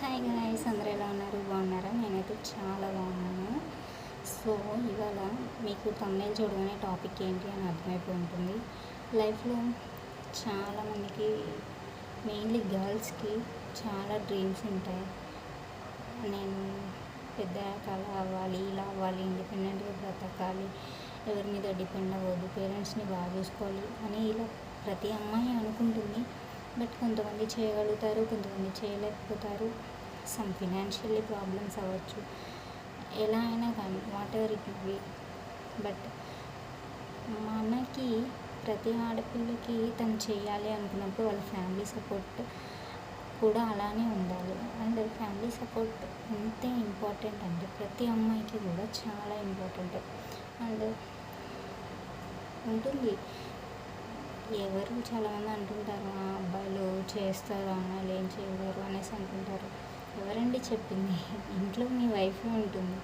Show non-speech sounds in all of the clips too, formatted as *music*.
Hi guys అందరు ఎలా ఉన్నారు? బాగున్నారా? నేనైతే చాలా బాగున్నాను. సో ఇవాళ మీకు తమిళ చూడగానే టాపిక్ ఏంటి అని అర్థమైపోయి ఉంటుంది లైఫ్లో చాలామందికి మెయిన్లీ గర్ల్స్కి చాలా డ్రీమ్స్ ఉంటాయి. నేను పెద్ద అలా అవ్వాలి ఇలా అవ్వాలి ఇండిపెండెంట్గా బ్రతకాలి ఎవరి మీద డిపెండ్ అవ్వద్దు పేరెంట్స్ని బాగా చూసుకోవాలి అని ఇలా ప్రతి అమ్మాయి అనుకుంటుంది. బట్ కొంతమంది చేయగలుగుతారు కొంతమంది చేయలేకపోతారు. సమ్ ఫినాన్షియల్లీ ప్రాబ్లమ్స్ అవ్వచ్చు. ఎలా అయినా కానీ whatever it be but మనకి ప్రతి ఆడపిల్లకి తను చేయాలి అనుకున్నప్పుడు వాళ్ళ ఫ్యామిలీ సపోర్ట్ కూడా అలానే ఉండాలి. అండ్ ఫ్యామిలీ సపోర్ట్ అంతే ఇంపార్టెంట్ అండి ప్రతి అమ్మాయికి కూడా చాలా ఇంపార్టెంట్ అండ్ ఉంటుంది. ఎవరు చాలామంది అంటుంటారు "ఆ, అబ్బాయిలు చేస్తారు అమ్మాయిలు ఏం చేయలేరు అనేసి అనుకుంటారు ఎవరండి చెప్పింది? *laughs* ఇంట్లో మీ వైఫ్ ఉంటుంది.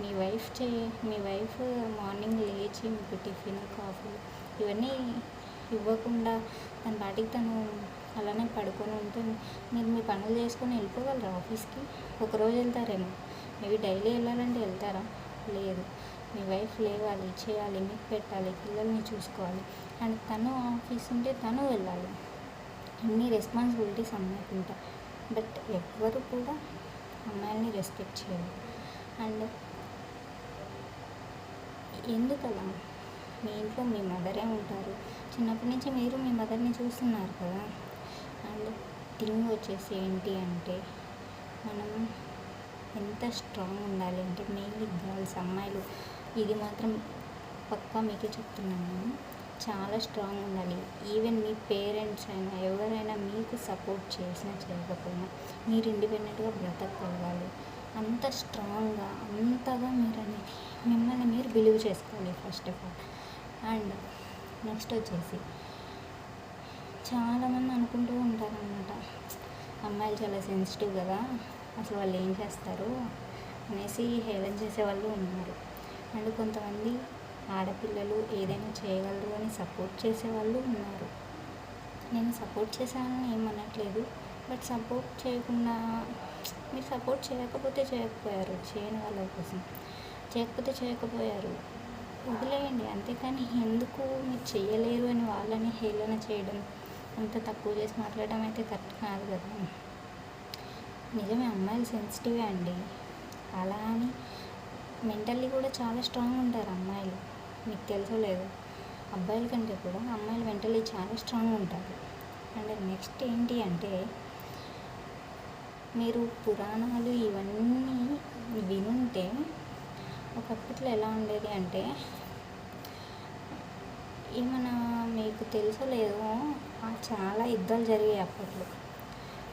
మీ వైఫ్ చే మీ వైఫ్ మార్నింగ్ లేచి మీకు టిఫిన్ కాఫీ ఇవన్నీ ఇవ్వకుండా తన పాటికి తను అలానే పడుకొని ఉంటే మీరు మీ పనులు చేసుకొని వెళ్ళిపోగలరా ఆఫీస్కి? ఒకరోజు వెళ్తారేమో. మేబీ డైలీ వెళ్ళాలంటే వెళ్తారా? లేదు. మీ వైఫ్ లేవాలి చేయాలి మీకు పెట్టాలి పిల్లల్ని చూసుకోవాలి. అండ్ తను ఆఫీస్ ఉంటే తను వెళ్ళాలి. అన్ని రెస్పాన్సిబిలిటీస్ అమ్మాయికి ఉంటాయి బట్ ఎవ్వరు కూడా అమ్మాయిల్ని రెస్పెక్ట్ చేయరు. అండ్ ఎందుకలా? మీ ఇంట్లో మీ మదరే ఉంటారు. చిన్నప్పటి నుంచి మీరు మీ మదర్ని చూస్తున్నారు కదా. అండ్ థింగ్ వచ్చేసి ఏంటి అంటే మనం ఎంత స్ట్రాంగ్ ఉండాలి అంటే మెయిన్లీ గర్ల్స్ అమ్మాయిలు ఇది మాత్రం పక్కా మీకే చెప్తున్నాను. నేను చాలా స్ట్రాంగ్ ఉండాలి ఈవెన్ మీ పేరెంట్స్ అయినా ఎవరైనా మీకు సపోర్ట్ చేసినా చేయకపోయినా మీరు ఇండిపెండెంట్గా బ్రతకగలగాలి. అంత స్ట్రాంగ్గా అంతగా మీరు అని మిమ్మల్ని మీరు బిలీవ్ చేసుకోవాలి first of all. And next వచ్చేసి చాలామంది అనుకుంటూ ఉంటారనమాట అమ్మాయిలు చాలా సెన్సిటివ్ కదా అసలు వాళ్ళు ఏం చేస్తారు అనేసి హేళన చేసే వాళ్ళు ఉన్నారు. అండ్ కొంతమంది ఆడపిల్లలు ఏదైనా చేయగలరు అని సపోర్ట్ చేసే వాళ్ళు ఉన్నారు. నేను సపోర్ట్ చేశానని ఏమనట్లేదు బట్ సపోర్ట్ చేయకుండా మీరు సపోర్ట్ చేయకపోతే చేయకపోయారు చేయని వాళ్ళ కోసం. చేయకపోతే చేయకపోయారు. వదిలేయండి అంతేకాని ఎందుకు మీరు చేయలేరు అని వాళ్ళని హేళన చేయడం అంత తక్కువ చేసి మాట్లాడడం అయితే కరెక్ట్ కాదు కదా. నిజమే అమ్మాయిలు సెన్సిటివే అండి. అలా అని మెంటల్లీ కూడా చాలా స్ట్రాంగ్ ఉంటారు అమ్మాయిలు. మీకు తెలుసో లేదు. అబ్బాయిల కంటే కూడా అమ్మాయిలు మెంటల్లీ చాలా స్ట్రాంగ్ ఉంటారు. అండ్ నెక్స్ట్ ఏంటి అంటే మీరు పురాణాలు ఇవన్నీ వినుంటే ఒకప్పట్లో ఎలా ఉండేది అంటే ఏమన్నా మీకు తెలుసో లేదో ఆ చాలా యుద్ధాలు జరిగాయి అప్పట్లో.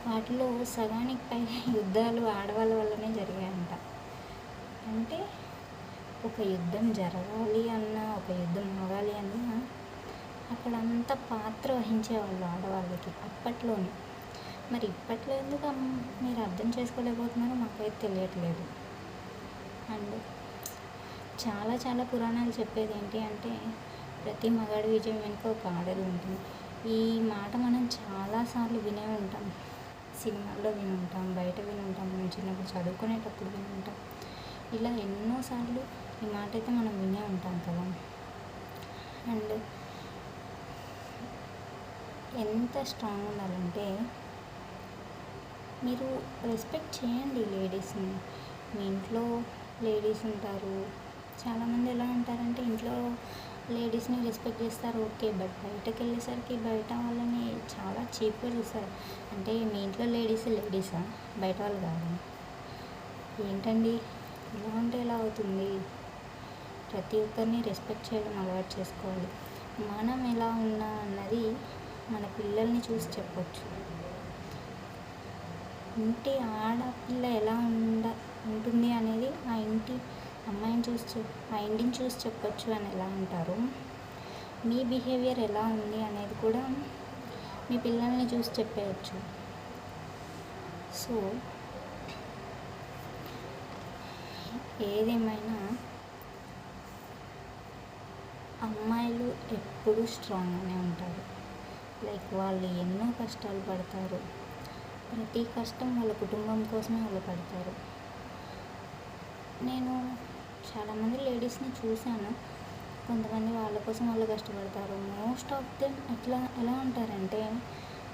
వాటిలో సగానికి పైగా యుద్ధాలు ఆడవాళ్ళ వల్లనే జరిగాయంట. అంటే ఒక యుద్ధం జరగాలి అన్న ఒక యుద్ధం అవ్వాలి అన్న అక్కడ అంత పాత్ర వహించేవాళ్ళు ఆడవాళ్ళకి అప్పట్లోనే. మరి ఇప్పట్లో ఎందుకు మీరు అర్థం చేసుకోలేకపోతున్నారో మాకైతే తెలియట్లేదు. అండ్ చాలా చాలా పురాణాలు చెప్పేది ఏంటి అంటే ప్రతి మగాడి విజయం వెనుక ఒక ఆడది ఉంటుంది. ఈ మాట మనం చాలాసార్లు వినే ఉంటాం. సినిమాల్లో విని ఉంటాం బయట విని ఉంటాం మనం చిన్నప్పుడు చదువుకునేటప్పుడు విని ఉంటాం ఇలా ఎన్నోసార్లు ఈ మాట అయితే మనం వినే ఉంటాం కదా. అండ్ ఎంత స్ట్రాంగ్ ఉండాలంటే మీరు రెస్పెక్ట్ చేయండి లేడీస్ని. మీ ఇంట్లో లేడీస్ ఉంటారు. చాలామంది ఎలా ఉంటారంటే ఇంట్లో లేడీస్ని రెస్పెక్ట్ చేస్తారు ఓకే. బట్ బయటకు వెళ్ళేసరికి బయట వాళ్ళని చాలా చీప్గా చూస్తారు. అంటే మీ ఇంట్లో లేడీస్ లేడీసా? బయట వాళ్ళు కాదు. ఏంటండి? ఇలా ఉంటే ఎలా అవుతుంది? ప్రతి ఒక్కరిని రెస్పెక్ట్ చేయడం అలవాటు చేసుకోవాలి. మనం ఎలా ఉన్నా అన్నది మన పిల్లల్ని చూసి చెప్పొచ్చు. ఇంటి ఆడపిల్ల ఎలా ఉండ ఉంటుంది అనేది ఆ ఇంటి అమ్మాయిని చూసి చెప్ ఆ ఇంటిని చూసి చెప్పొచ్చు అని ఎలా అంటారు? మీ బిహేవియర్ ఎలా ఉంది అనేది కూడా మీ పిల్లల్ని చూసి చెప్పేయచ్చు. సో ఏదేమైనా అమ్మాయిలు ఎప్పుడూ స్ట్రాంగ్గానే ఉంటారు. లైక్ వాళ్ళు ఎన్నో కష్టాలు పడతారు. ప్రతి కష్టం వాళ్ళ కుటుంబం కోసమే వాళ్ళు పడతారు. నేను చాలామంది లేడీస్ని చూశాను. కొంతమంది వాళ్ళ కోసం వాళ్ళు కష్టపడతారు. మోస్ట్ ఆఫ్ దెమ్ ఎట్లా ఎలా ఉంటారంటే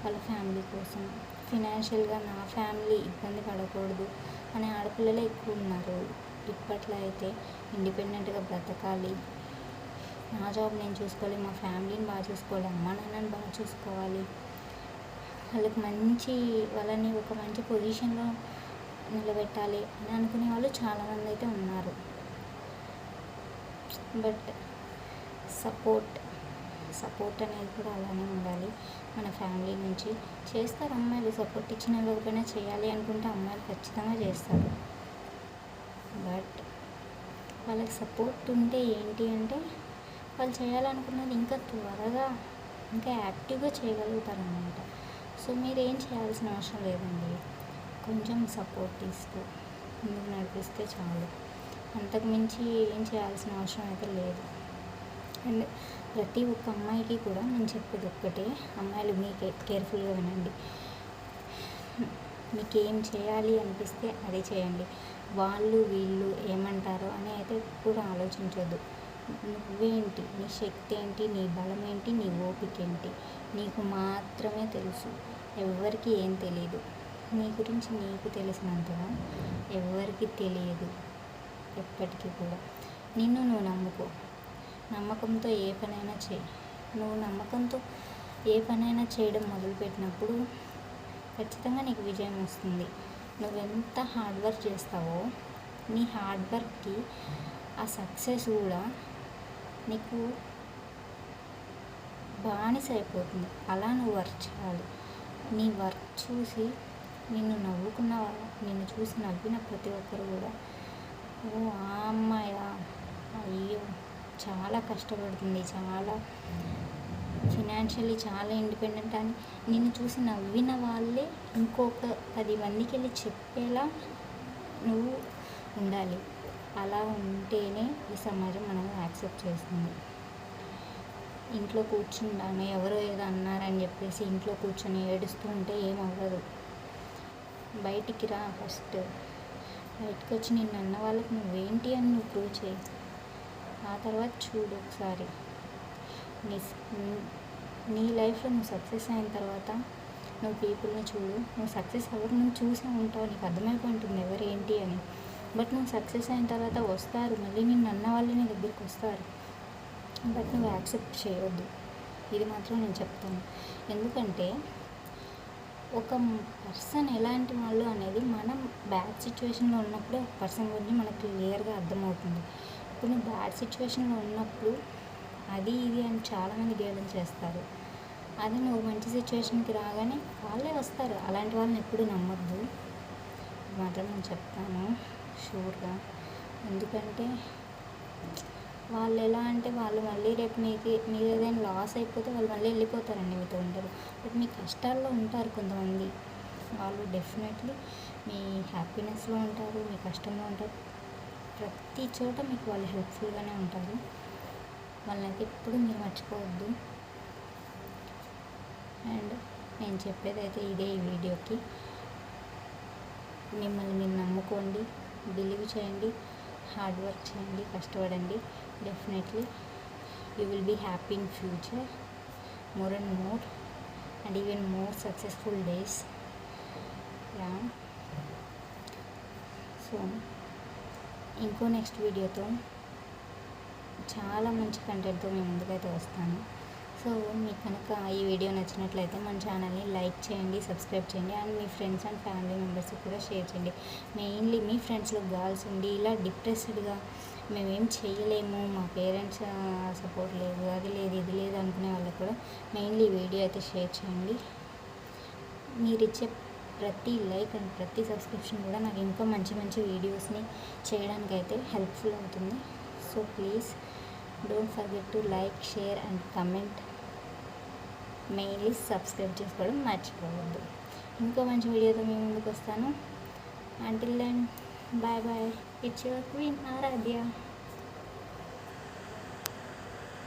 వాళ్ళ ఫ్యామిలీ కోసం. ఫినాన్షియల్గా నా ఫ్యామిలీ ఇబ్బంది పడకూడదు అనే ఆడపిల్లలే ఎక్కువ ఉన్నారు. ఇప్పట్లో అయితే ఇండిపెండెంట్గా బ్రతకాలి. నా జాబ్ నేను చూసుకోవాలి మా ఫ్యామిలీని బాగా చూసుకోవాలి అమ్మ నాన్నని బాగా చూసుకోవాలి. వాళ్ళకి మంచి వాళ్ళని ఒక మంచి పొజిషన్లో నిలబెట్టాలి అని అనుకునే వాళ్ళు చాలామంది అయితే ఉన్నారు. బట్ సపోర్ట్ సపోర్ట్ అనేది కూడా అలానే ఉండాలి. మన ఫ్యామిలీ నుంచి చేస్తారు అమ్మాయిలు సపోర్ట్ ఇచ్చిన ఇవ్వకపోయినా చేయాలి అనుకుంటే అమ్మాయిలు ఖచ్చితంగా చేస్తారు. బట్ వాళ్ళకి సపోర్ట్ ఉంటే ఏంటి అంటే వాళ్ళు చేయాలనుకున్నది ఇంకా త్వరగా ఇంకా యాక్టివ్గా చేయగలుగుతారు సో మీరు ఏం చేయాల్సిన అవసరం లేదండి. కొంచెం సపోర్ట్ తీసుకో. ముందుకు నడిపిస్తే చాలు. అంతకుమించి ఏం చేయాల్సిన అవసరం అయితే లేదు. అండ్ ప్రతి ఒక్క అమ్మాయికి కూడా నేను చెప్పేది ఒక్కటే అమ్మాయిలు మీకు కేర్ఫుల్గా వినండి. మీకు ఏం చేయాలి అనిపిస్తే అది చేయండి. వాళ్ళు వీళ్ళు ఏమంటారు అని అయితే ఎప్పుడు ఆలోచించొద్దు. నువ్వేంటి? నీ శక్తి ఏంటి నీ బలం ఏంటి నీ ఓపిక ఏంటి నీకు మాత్రమే తెలుసు. ఎవరికి ఏం తెలియదు నీ గురించి నీకు తెలిసినంతగా ఎవరికి తెలియదు. ఎప్పటికీ కూడా. నిన్ను నువ్వు నమ్ముకో. నమ్మకంతో ఏ పనైనా చేయి. నువ్వు నమ్మకంతో ఏ పనైనా చేయడం మొదలుపెట్టినప్పుడు ఖచ్చితంగా నీకు విజయం వస్తుంది. నువ్వెంత హార్డ్ వర్క్ చేస్తావో నీ హార్డ్ వర్క్కి ఆ సక్సెస్ కూడా నీకు బానిస అయిపోతుంది. అలా నువ్వు వర్క్ చేయాలి. నీ వర్క్ చూసి నిన్ను నవ్వుకున్న నిన్ను చూసి నవ్విన ప్రతి ఒక్కరు కూడా ఓ ఆ అమ్మాయా అయ్యో చాలా కష్టపడుతుంది చాలా ఫినాన్షియలీ చాలా ఇండిపెండెంట్ అని నిన్ను చూసి నవ్విన వాళ్ళే ఇంకొక పది మందికి వెళ్ళి చెప్పేలా నువ్వు ఉండాలి. అలా ఉంటేనే ఈ సమాజం మనల్ని యాక్సెప్ట్ చేస్తుంది. ఇంట్లో కూర్చుంటాను ఎవరో ఏదో అన్నారని చెప్పేసి ఇంట్లో కూర్చొని ఏడుస్తూ ఉంటే ఏం అవ్వదు బయటికి రా ఫస్ట్. బయటకు వచ్చి నిన్ను అన్న వాళ్ళకి నువ్వేంటి అని నువ్వు ప్రూవ్ చేయి. ఆ తర్వాత చూడు ఒకసారి. నీ నీ లైఫ్లో నువ్వు సక్సెస్ అయిన తర్వాత నువ్వు పీపుల్ని చూడు. నువ్వు సక్సెస్ ఎవరు నువ్వు చూసే ఉంటావు. నీకు అర్థమైపోయి ఉంటుంది ఎవరు ఏంటి అని. బట్ నువ్వు సక్సెస్ అయిన తర్వాత వస్తారు. మళ్ళీ నేను అన్న వాళ్ళు నీ దగ్గరికి వస్తారు. బట్ నువ్వు యాక్సెప్ట్ చేయొద్దు ఇది మాత్రం నేను చెప్తాను. ఎందుకంటే ఒక పర్సన్ ఎలాంటి వాళ్ళు అనేది మనం బ్యాడ్ సిచ్యువేషన్లో ఉన్నప్పుడే ఒక పర్సన్ గురించి మనకు క్లియర్గా అర్థమవుతుంది. ఇప్పుడు నువ్వు బ్యాడ్ సిచ్యువేషన్లో ఉన్నప్పుడు అది ఇది అని చాలామంది గేడం చేస్తారు. అదే నువ్వు మంచి సిచ్యువేషన్కి రాగానే వాళ్ళే వస్తారు. అలాంటి వాళ్ళని ఎప్పుడు నమ్మొద్దు. మాత్రం నేను చెప్తాను. షూర్గా. ఎందుకంటే వాళ్ళు ఎలా అంటే వాళ్ళు మళ్ళీ రేపు మీకు మీరు ఏదైనా లాస్ అయిపోతే వాళ్ళు మళ్ళీ వెళ్ళిపోతారండి మీతో ఉండరు. బట్ మీ కష్టాల్లో ఉంటారు కొంతమంది. వాళ్ళు డెఫినెట్లీ మీ హ్యాపీనెస్లో ఉంటారు మీ కష్టంలో ఉంటారు. ప్రతి చోట మీకు వాళ్ళు హెల్ప్ఫుల్గానే ఉంటారు. వాళ్ళకి ఎప్పుడు మీరు మర్చిపోవద్దు. అండ్ నేను చెప్పేది అయితే ఇదే ఈ వీడియోకి. మిమ్మల్ని మీరు నమ్ముకోండి బిలీవ్ చేయండి హార్డ్ వర్క్ చేయండి కష్టపడండి. Definitely you will be happy in future. More and more and even more successful days. Yeah. So ఇంకో నెక్స్ట్ వీడియోతో చాలా మంచి కంటెంట్తో మేము ముందుకైతే వస్తాను. సో మీకు కనుక ఈ వీడియో నచ్చినట్లయితే మన ఛానల్ని లైక్ చేయండి సబ్స్క్రైబ్ చేయండి అండ్ మీ ఫ్రెండ్స్ అండ్ ఫ్యామిలీ మెంబర్స్కి కూడా షేర్ చేయండి. మెయిన్లీ మీ ఫ్రెండ్స్లో గర్ల్స్ ఉండి ఇలా డిప్రెస్డ్గా మేమేం చేయలేము మా పేరెంట్స్ సపోర్ట్ లేదు అది లేదు ఇది లేదు అనుకునే వాళ్ళకి కూడా మెయిన్లీ వీడియో అయితే షేర్ చేయండి. మీరు ఇచ్చే ప్రతి లైక్ అండ్ ప్రతి సబ్స్క్రిప్షన్ కూడా నాకు ఇంకా మంచి మంచి వీడియోస్ని చేయడానికి అయితే హెల్ప్ఫుల్ అవుతుంది. So please don't forget to like share and comment mainly subscribe చేసుకోవడం మర్చిపోవద్దు. ఇంకో మంచి వీడియోతో మేము ముందుకు వస్తాను. Until then bye bye it's your queen Aaradhya